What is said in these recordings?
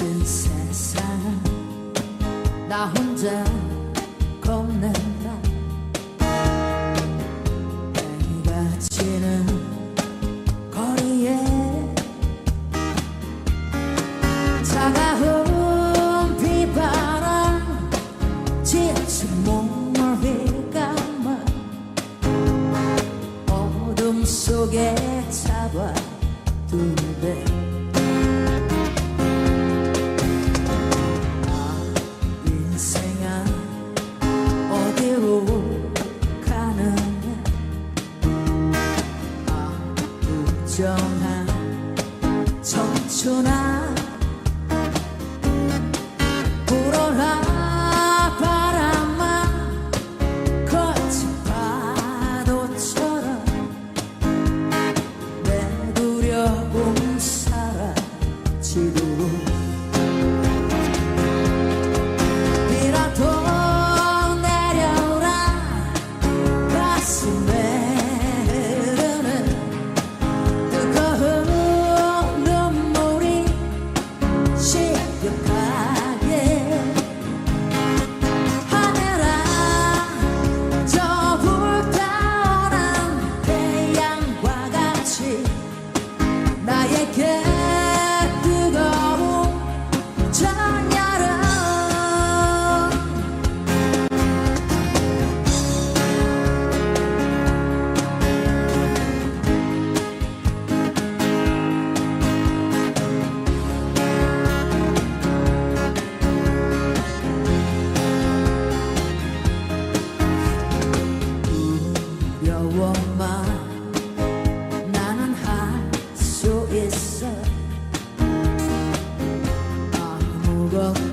미친 세상. 나 혼자 겁난다. 나이가 지는 거리에 차가운 비바람 지친 목마르감만 어둠 속에 잡아두는 정하 청춘아.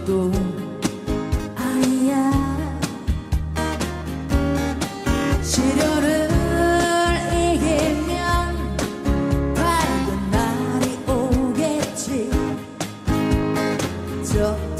것도 아니야. 시련을 이기면 밝은 날이 오겠지. 저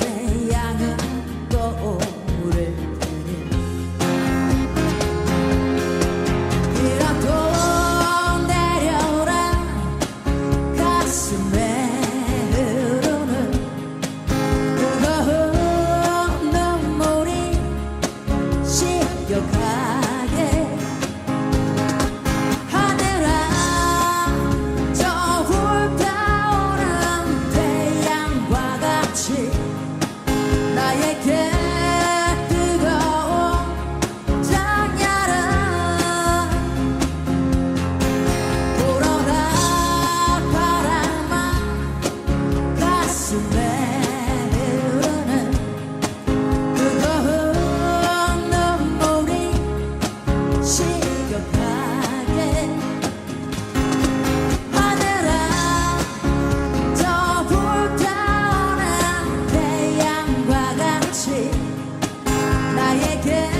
again.